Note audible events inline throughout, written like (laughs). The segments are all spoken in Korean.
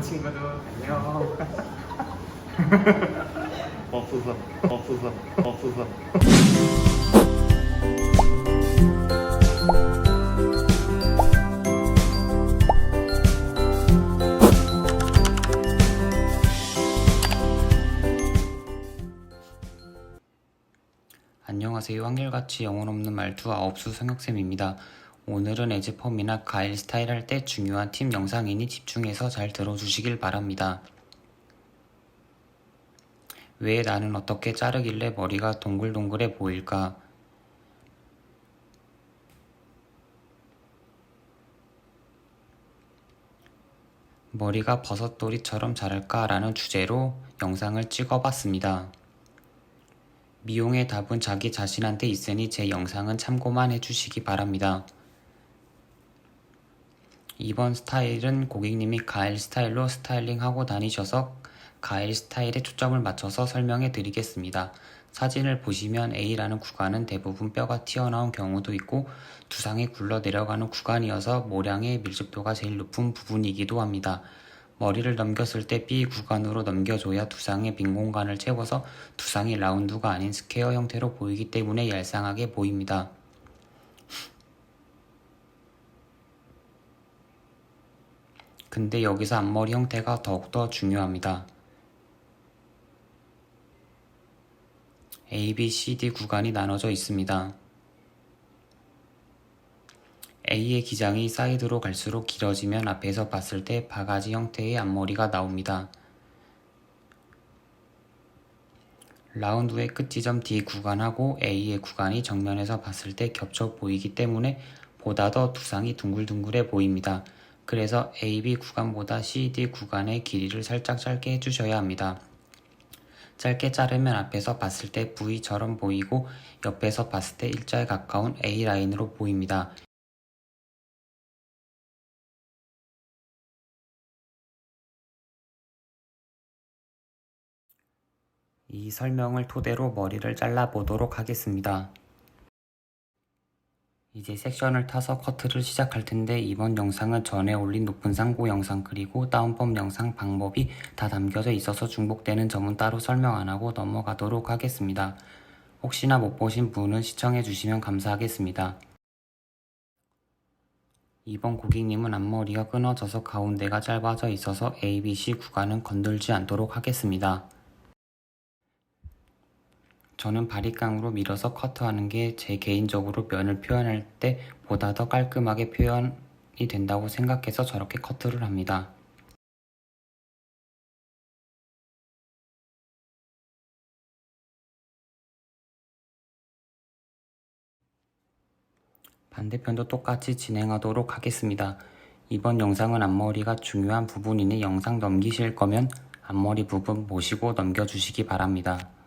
친구들 안녕. (laughs) 없어서 없어서 없어서. 안녕하세요. 한결같이 영혼 없는 말투 아홉수 성혁쌤입니다. 오늘은 에즈펌이나 가일 스타일 할 때 중요한 팁 영상이니 집중해서 잘 들어주시길 바랍니다. 왜 나는 어떻게 자르길래 머리가 동글동글해 보일까? 머리가 버섯돌이처럼 자랄까? 라는 주제로 영상을 찍어봤습니다. 미용의 답은 자기 자신한테 있으니 제 영상은 참고만 해주시기 바랍니다. 이번 스타일은 고객님이 가일 스타일로 스타일링하고 다니셔서 가일 스타일에 초점을 맞춰서 설명해 드리겠습니다. 사진을 보시면 A라는 구간은 대부분 뼈가 튀어나온 경우도 있고 두상이 굴러 내려가는 구간이어서 모량의 밀집도가 제일 높은 부분이기도 합니다. 머리를 넘겼을 때 B 구간으로 넘겨줘야 두상의 빈 공간을 채워서 두상이 라운드가 아닌 스퀘어 형태로 보이기 때문에 얄쌍하게 보입니다. 근데 여기서 앞머리 형태가 더욱더 중요합니다. A, B, C, D 구간이 나눠져 있습니다. A의 기장이 사이드로 갈수록 길어지면 앞에서 봤을 때 바가지 형태의 앞머리가 나옵니다. 라운드의 끝 지점 D 구간하고 A의 구간이 정면에서 봤을 때 겹쳐 보이기 때문에 보다 더 두상이 둥글둥글해 보입니다. 그래서 AB 구간보다 CD 구간의 길이를 살짝 짧게 해주셔야 합니다. 짧게 자르면 앞에서 봤을 때 V처럼 보이고 옆에서 봤을 때 일자에 가까운 A 라인으로 보입니다. 이 설명을 토대로 머리를 잘라 보도록 하겠습니다. 이제 섹션을 타서 커트를 시작할 텐데 이번 영상은 전에 올린 높은 상고 영상 그리고 다운펌 영상 방법이 다 담겨져 있어서 중복되는 점은 따로 설명 안 하고 넘어가도록 하겠습니다. 혹시나 못 보신 분은 시청해 주시면 감사하겠습니다. 이번 고객님은 앞머리가 끊어져서 가운데가 짧아져 있어서 ABC 구간은 건들지 않도록 하겠습니다. 저는 바리깡으로 밀어서 커트하는 게 제 개인적으로 면을 표현할 때 보다 더 깔끔하게 표현이 된다고 생각해서 저렇게 커트를 합니다. 반대편도 똑같이 진행하도록 하겠습니다. 이번 영상은 앞머리가 중요한 부분이니 영상 넘기실 거면 앞머리 부분 보시고 넘겨주시기 바랍니다.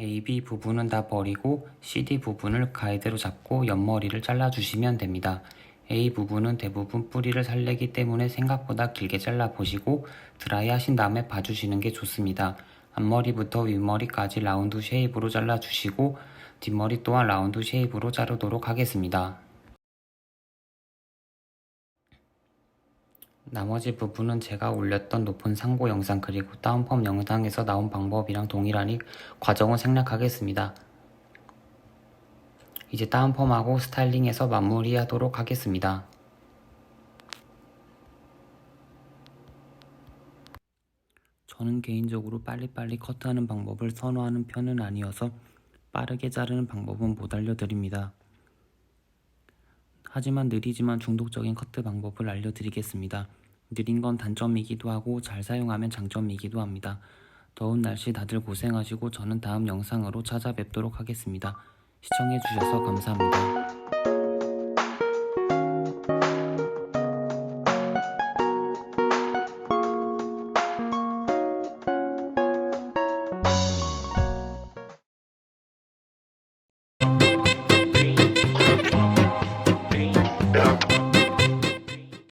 AB 부분은 다 버리고 CD 부분을 가이드로 잡고 옆머리를 잘라주시면 됩니다. A 부분은 대부분 뿌리를 살리기 때문에 생각보다 길게 잘라보시고 드라이 하신 다음에 봐주시는 게 좋습니다. 앞머리부터 윗머리까지 라운드 쉐입으로 잘라주시고 뒷머리 또한 라운드 쉐입으로 자르도록 하겠습니다. 나머지 부분은 제가 올렸던 높은 상고 영상 그리고 다운펌 영상에서 나온 방법이랑 동일하니 과정을 생략하겠습니다. 이제 다운펌하고 스타일링해서 마무리하도록 하겠습니다. 저는 개인적으로 빨리빨리 커트하는 방법을 선호하는 편은 아니어서 빠르게 자르는 방법은 못 알려드립니다. 하지만 느리지만 중독적인 커트 방법을 알려드리겠습니다. 느린 건 단점이기도 하고 잘 사용하면 장점이기도 합니다. 더운 날씨 다들 고생하시고 저는 다음 영상으로 찾아뵙도록 하겠습니다. 시청해주셔서 감사합니다.